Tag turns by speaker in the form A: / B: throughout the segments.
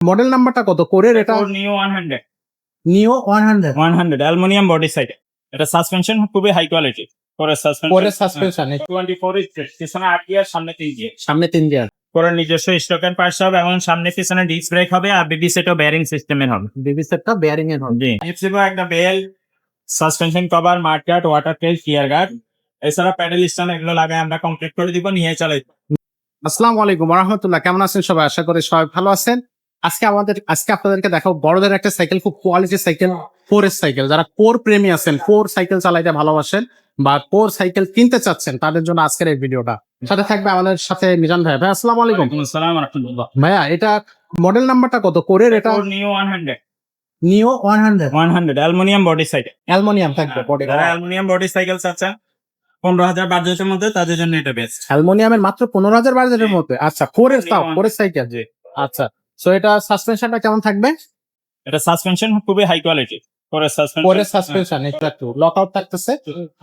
A: Model নাম্বারটা কত? কোরের এটা?
B: New one hundred
A: neo one hundred
B: one hundred aluminium body side এটা সাসপেনশন খুবই হাই কোয়ালিটি পরে সাসপেনশন
A: কোরের সাসপেনশন
B: টোয়েন্টি ফোর পিছনে আট গিয়ার সামনে তিন গিয়ার
A: সামনে তিন গিয়ার
B: পরে নিজস্ব স্টকের পার্টস হবে এবং সামনে পিছনে ডিস্ক ব্রেক হবে আর বিবি সেটও বেয়ারিং সিস্টেমের হবে।
A: বিবি সেটটা বেয়ারিং এর হবে।
B: জি। এফসিবো একটা bell suspension cover mudguard water tail tear guard এছাড়া প্যাডেল স্ট্যান্ড এগুলো লাগায় আমরা কমপ্লিট করে দিব নিয়ে চলে
A: আসসালামু আলাইকুম রহমতুল্লাহ কেমন আছেন সবাই? আশা করি সবাই ভালো আছেন। আজকে আমাদের আজকে আপনাদেরকে দেখাবো বড়দের একটা সাইকেল খুব কোয়ালিটি সাইকেল ফোর এর সাইকেল যারা কোর প্রেমী আছেন কোর সাইকেল চালাইতে ভালোবাসেন বা কোর সাইকেল কিনতে চাচ্ছেন তাদের জন্য আজকের এই ভিডিওটা। সাথে থাকবে আমাদের সাথে মিজান ভাই। ভাই আসসালামু আলাইকুম।
B: আসসালাম
A: ভাইয়া এটা মডেল নাম্বারটা কত? কোরের এটা?
B: New one hundred
A: neo one hundred
B: one hundred aluminium body side
A: aluminium থাকবে বডি
B: অ্যালুমিনিয়াম বডি সাইকেল চাচ্ছেন পনেরো হাজার বাজেটের মধ্যে তাদের জন্য এটা বেস্ট
A: অ্যালমোনিয়ামের মাত্র পনেরো হাজার বাজেটের মধ্যে? আচ্ছা কোরের তাও কোরের সাইকেল
B: জি।
A: আচ্ছা সো এটা সাসপেনশনটা কেমন থাকবে?
B: এটা সাসপেনশন খুবই হাই কোয়ালিটি পরে সাসপেনশন
A: পরের সাসপেনশন এটা একটু লক আউট থাকতেছে।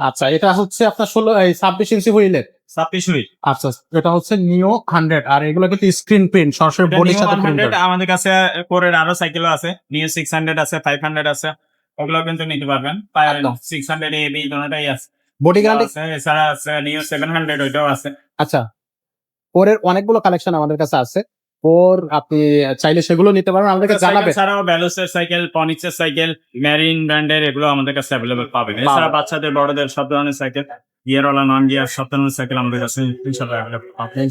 A: আচ্ছা এটা হচ্ছে আপনার ষোলো এই ছাব্বিশ ইঞ্চি হুইলের
B: ছাব্বিশ হুইল।
A: আচ্ছা এটা হচ্ছে নিও হান্ড্রেড। আর এগুলো কিন্তু স্ক্রিন প্রিন্ট সরাসরি বডির সাথে প্রিন্ট
B: আমাদের কাছে পরের আরও সাইকেলও আছে। সিক্স হান্ড্রেড আছে ফাইভ হান্ড্রেড আছে। ওগুলো কিন্তু নিতে পারবেন। সিক্স হান্ড্রেড এবি দুটাই আছে।
A: বডি গ্যারান্টি
B: এছাড়া আছে নিউ সেভেন হান্ড্রেড ওইটাও আছে।
A: আচ্ছা পরের অনেকগুলো কালেকশন আমাদের কাছে আছে। পর আপনি চাইলে সেগুলো নিতে পারেন আমাদেরকে জানাবেন
B: ছাড়াও ব্যালোসের সাইকেল পনিক্সের সাইকেল মেরিন ব্র্যান্ডের এগুলো আমাদের কাছে অ্যাভেলেবল পাবেন। এছাড়া বাচ্চাদের বড়দের সব ধরনের সাইকেল গিয়ারওয়ালা নন গিয়ার সব ধরনের সাইকেল আমাদের কাছে ইনশাল্লাহ অ্যাভেলেবল পাবেন।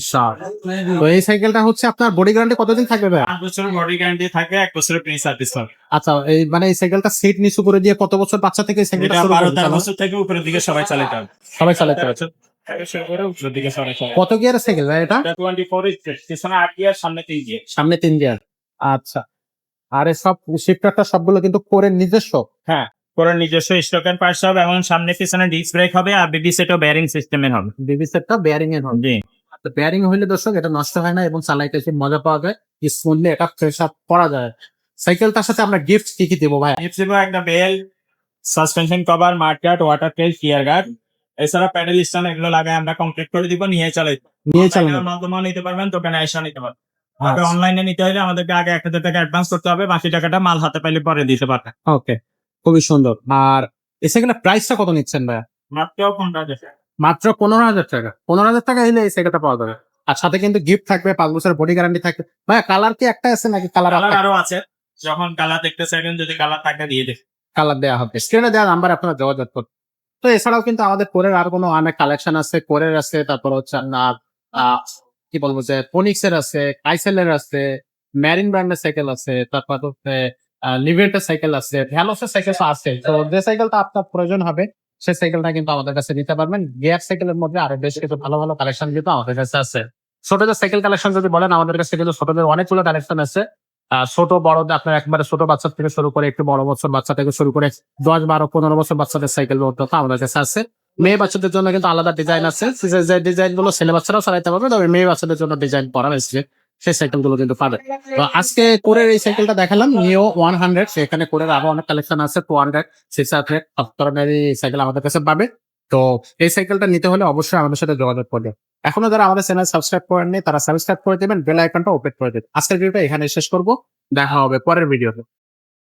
A: তো এই সাইকেলটা হচ্ছে আপনার বডি গ্যারান্টি কতদিন থাকবে ভাই
B: পাঁচ বছরের বডি গ্যারান্টি থাকে এক বছরের প্রি সার্ভিস হবে।
A: আচ্ছা এই মানে এই সাইকেলটা সিট নিচু করে দিয়ে কত বছর বাচ্চা থেকে সাইকেলটা শুরু করবে
B: তেরো বছর থেকে উপরের দিকে সবাই চালাতে হবে।
A: সবাই চালাতে পারছে
B: দিকে সবাই চালাতে
A: কত গিয়ারের সাইকেল ভাই এটা?
B: টোয়েন্টি ফোর পিছনে আট গিয়ার সামনে তিন গিয়ার
A: সামনে তিন গিয়ার আচ্ছা। আর সব শিফটারটা সবগুলো কিন্তু কোরের নিজস্ব?
B: পরে নিজস্ব স্টকের পার্টস হবে এবং সামনে পিছনে ডিস্ক ব্রেক হবে আর বিবি সেটও বেয়ারিং সিস্টেমের হবে।
A: বিবি সেটটা বেয়ারিং এর হবে।
B: জি।
A: বেয়ারিং হইলে দর্শক এটা নষ্ট হয় না এবং চালাইতে এসে মজা পাওয়া যায় স্মুথলি এটা ফ্রেশ আপ করা যায়। সাইকেলটার সাথে আমরা গিফট কি কি দেবো ভাই?
B: এফসিবো একটা bell suspension cover mudguard water tail tyre guard এছাড়া প্যাডেল স্ট্যান্ড এগুলো লাগায় আমরা কমপ্লিট করে দিব নিয়ে চলে
A: নিয়ে
B: এর মাধ্যমেও নিতে পারবেন দোকানে এসে নিতে পারবেন। আগে
A: আচ্ছা।
B: অনলাইনে নিতে হলে আমাদেরকে আগে এক হাজার টাকা অ্যাডভান্স করতে হবে বাকি টাকাটা মাল হাতে পাইলে পরে দিতে পারবেন।
A: ওকে খুবই সুন্দর। আর সাইকেলের প্রাইসটা কত নিচ্ছেন ভাই
B: মাত্র পনেরো হাজার টাকা।
A: মাত্র পনেরো হাজার টাকা। পনেরো হাজার টাকা হলে এই সাইকেলটা পাওয়া যাবে। আর সাথে কিন্তু গিফট থাকবে পাঁচ বছরের বডি গ্যারান্টি থাকবে। ভাই কালার কি একটা আছে নাকি? কালার
B: কালার আরও আছে। যখন কালার দেখতে চাইবেন যদি কালার থাকে দিয়ে দেখ
A: কালার দেওয়া হবে। স্ক্রিনে দেওয়া নাম্বার আপনারা যোগাযোগ করুন। তো এছাড়াও কিন্তু আমাদের কোরের আর কোনো অনেক কালেকশন আছে। কোরের আছে, তারপর হচ্ছে আপনার কি বলব যে ফোনিক্সের আছে কাইসেলের আছে ম্যারিন ব্র্যান্ডের সাইকেল আছে, তারপর হচ্ছে লিভেন্টের সাইকেল আছে ভ্যালোসের সাইকেল আছে। তো যে সাইকেলটা আপনার প্রয়োজন হবে সেই সাইকেলটা কিন্তু আমাদের কাছে নিতে পারবেন। গিয়ার সাইকেলের মধ্যে আরও বেশ কিছু ভালো ভালো কালেকশন কিন্তু আমাদের কাছে আছে। ছোটদের সাইকেল কালেকশন যদি বলেন, আমাদের কাছে কিন্তু ছোটদের অনেকগুলো কালেকশন আছে। ছোট বড়দের আপনার একবারে ছোট বাচ্চা থেকে শুরু করে একটু বড় বছর বাচ্চা থেকে শুরু করে দশ, বারো, পনেরো বছর বাচ্চাদের সাইকেল আমাদের কাছে আছে। মেয়ে বাচ্চাদের জন্য কিন্তু আলাদা ডিজাইন আছে। যে ডিজাইনগুলো ছেলে বাচ্চারাও চালাতে পারবে, তবে মেয়ে বাচ্চাদের জন্য ডিজাইন করা হয়েছে। সেই সাইকেলগুলো কিন্তু পাবে। তো আজকে কোরের এই সাইকেলটা দেখালাম নিও ওয়ান হান্ড্রেড সেখানে কোরের আরও অনেক কালেকশন আছে টু হান্ড্রেড সিক্স হান্ড্রেড সব ধরনের এই সাইকেল আমাদের কাছে পাবে। তো এই সাইকেলটা নিতে হলে অবশ্যই আমাদের সাথে যোগাযোগ করবে এখনও যারা আমাদের চ্যানেল সাবস্ক্রাইব করেননি, তারা সাবস্ক্রাইব করে দেবেন বেল আইকনটা ওপেন করে দেবেন। আজকের ভিডিওটা এখানে শেষ করব। দেখা হবে পরের ভিডিওতে